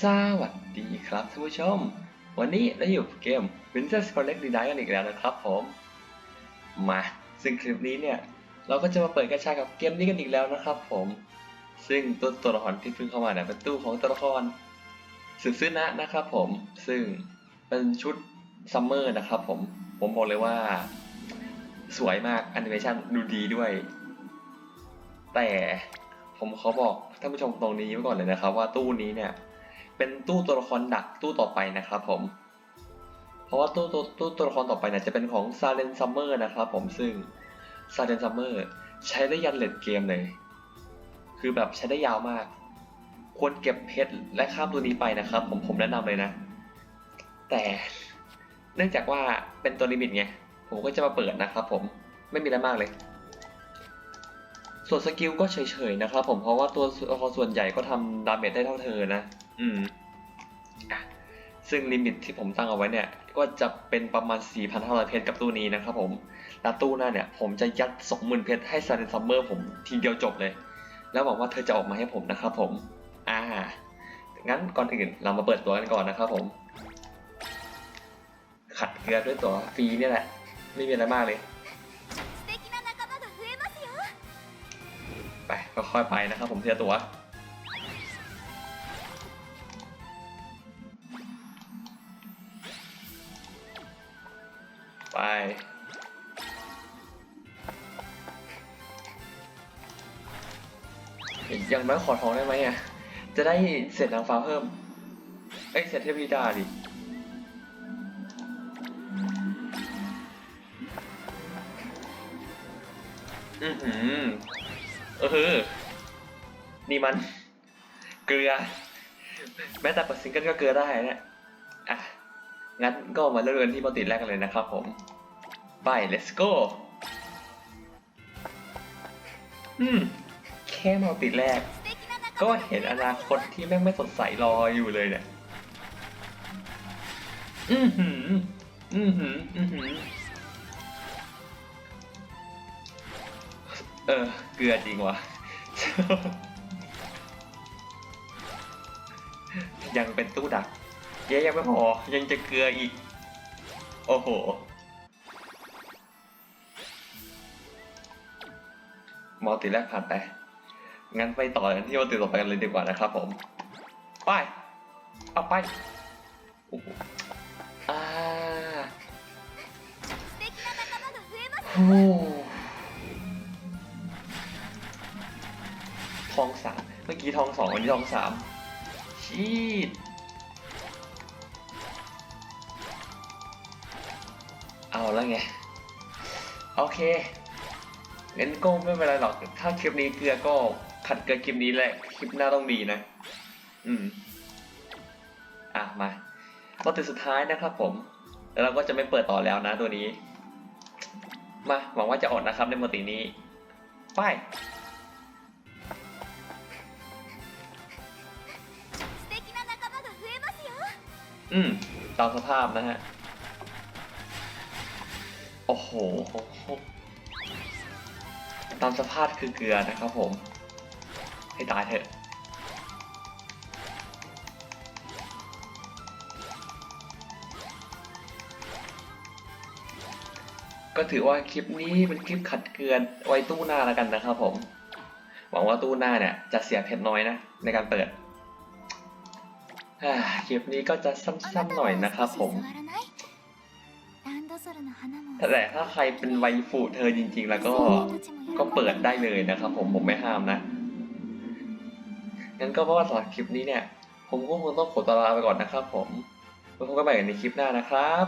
สวัสดีครับท่านผู้ชม วันนี้เราอยู่เกม Princess Connect d e n i กันอีกแล้วนะครับผม มาซึ่งคลิปนี้เนี่ย เราก็จะมาเปิดกระชากับเกมนี้กันอีกแล้วนะครับผม ซึ่งตัวตัวละครที่เพิ่งเข้ามาเนี่ยเป็นตู้ของตัวละครสืบซื้อนะนะครับผมซึ่งเป็นชุดซัมเมอร์นะครับผมผมบอกเลยว่า สวยมากแอนิเมชันดูดีด้วย แต่ผมขอบอกท่านผู้ชมตรงนี้ไว้ก่อนเลยนะครับ ว่าตู้นี้เนี่ย เป็นตู้ตัวละครดักตู้ต่อไปนะครับผม เพราะว่าตู้ตัวตู้ตัวละครต่อไปเนี่ยจะเป็นของ s าเลนซัมเมอร์นะครับผมซึ่ง s าเลนซัมเมอร์ใช้ได้ยันเลดเกมเลย คือแบบใช้ได้ยาวมาก ควรเก็บเพชรและข้ามตัวนี้ไปนะครับ ผมผมแนะนำเลยนะ แต่เนื่องจากว่าเป็นตัวลิมิตไง ผมก็จะมาเปิดนะครับผมไม่มีอะไรมากเลย ส่วนสกิลก็เฉยๆนะครับผมเพราะว่าตัวละครส่วนใหญ่ก็ทำดาเมจได้เท่าเธอนะ อืมซึ่งลิมิตที่ผมตั้งเอาไว้เนี่ย ก็จะเป็นประมาณ 4,500 เพชรกับตู้นี้นะครับผม แล้วตู้หน้าเนี่ย ผมจะยัด 20,000 เพชรให้ซาเดนซัมเมอร์ผมทีเดียวจบเลย แล้วหวังว่าเธอจะออกมาให้ผมนะครับผม อ่า งั้นก่อนอื่นเรามาเปิดตัวกันก่อนนะครับผม ขัดเกลือด้วยตัวฟรีเนี่ยแหละ ไม่มีอะไรมากเลย ไปค่อยๆไปนะครับผมเสียตัว ยังไม่ขอทองได้ไหมอะ จะได้เสร็จนางฟ้าเพิ่ม เอ้ยเสร็จเทพธิดาดิอือหือเออนี่มัน เกลือ แม้แต่ปัดซิงเกิลก็เกลือได้นะอะ งั้นก็มาเริ่มกันที่บอลติแรกกันเลยนะครับผม ไป let's go อืม แค่มาติแรก ก็เห็นอนาคตที่แม่งไม่สดใสรออยู่เลยเนี่ย อือหือ อือหือ อือหือ เออ เกลือจริงวะยังเป็นตู้ดัก เยอะยังไม่พอ ยังจะเกลืออีก โอ้โห มอติแรกผ่านไป งั้นไปต่อกันที่มอติต่อไปกันเลยดีกว่านะครับผม ไป เอาไปโอ้โหอ่าโอ้ทองสามเมื่อกี้ทองสองวันนี้ทองสามชีด้วไง โอเคงั้นก็ไม่เป็นไรหรอก ถ้าคลิปนี้เกลือก็ขัดเกลือคลิปนี้แหละ คลิปหน้าต้องดีนะ อืม อะมาตัวติดสุดท้ายนะครับผม แล้วเราก็จะไม่เปิดต่อแล้วนะตัวนี้ มาหวังว่าจะอดนะครับในมตินี้ไปอืม ตามสภาพนะฮะ โอ้โห ตามสภาพคือเกลือนะครับผม ให้ตายเถอะ ก็ถือว่าคลิปนี้เป็นคลิปขัดเกลือนไว้ตู้หน้าแล้วกันนะครับผม หวังว่าตู้หน้าเนี่ยจะเสียเพชรน้อยนะ ในการเปิดคลิปนี้ก็จะสั้นๆหน่อยนะครับผม แต่ถ้าใครเป็นไวฟูเธอจริง ๆ แล้วก็ก็เปิดได้เลยนะครับผมผมไม่ห้ามนะ งั้นก็เพราะว่าสำหรับคลิปนี้เนี่ย ผมก็คงต้องขอตลาไปก่อนนะครับผมแล้วพบกันใหม่ในคลิปหน้านะครับ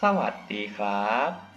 สวัสดีครับ